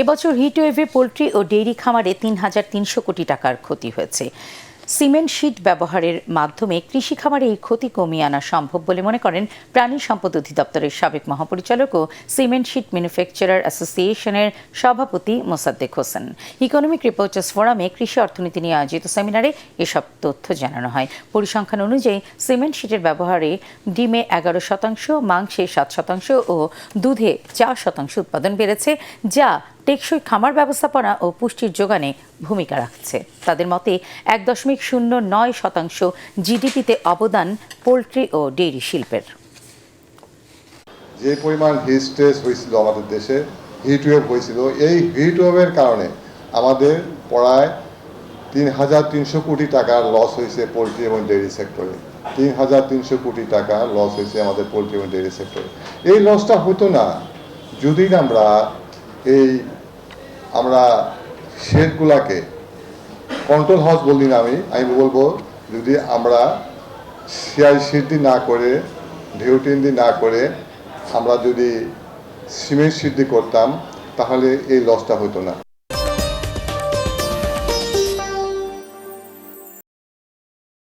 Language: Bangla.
এবছর হিটওয়েভে পোলট্রি ও ডেইরি খামারে তিন হাজার তিনশো কোটি টাকার ক্ষতি হয়েছে। সিমেন্ট শিট ব্যবহারের মাধ্যমে কৃষি খামারে এই ক্ষতি কমিয়ে আনা সম্ভব বলে মনে করেন প্রাণী সম্পদ অধিদপ্তরের সাবেক মহাপরিচালক ও সিমেন্ট শিট ম্যানুফ্যাকচারার অ্যাসোসিয়েশনের সভাপতি মোসাদ্দেক হোসেন। ইকোনমিক রিপোর্টার্স ফোরামে কৃষি অর্থনীতি নিয়ে আয়োজিত সেমিনারে এসব তথ্য জানানো হয়। পরিসংখ্যান অনুযায়ী, সিমেন্ট শিটের ব্যবহারে ডিমে এগারো শতাংশ, মাংসে সাত শতাংশ ও দুধে চার শতাংশ উৎপাদন বেড়েছে, যা টেকসই খামার ব্যবস্থাপনা ও পুষ্টির যোগানে ভূমিকা রাখছে। তাদের মতে, এক দশমিক শূন্য নয় শতাংশ জিডিপিতে অবদান পোলট্রি ও ডেইরি শিল্পের। যে পরিমাণ হিট হয়েছিল আমাদের দেশে, হিট ওয়েভ হয়েছিল, এই হিট ওয়েভের কারণে আমাদের প্রায় তিন হাজার তিনশো কোটি টাকার লস হয়েছে পোলট্রি এবং ডেয়ারি সেক্টরে। তিন হাজার তিনশো কোটি টাকা লস হয়েছে আমাদের পোলট্রি এবং ডেয়ারি সেক্টরে। এই লসটা হতো না। যদি আমরা এই আমরা শেডগুলাকে কন্ট্রোল হাউস বলি না আমি আমি বলব যদি আমরা সিআই সিদ্ধি না করে, ঢেউ টিন্দি না করে আমরা যদি সিমেন্ট সিদ্ধি করতাম, তাহলে এই লসটা হতো না।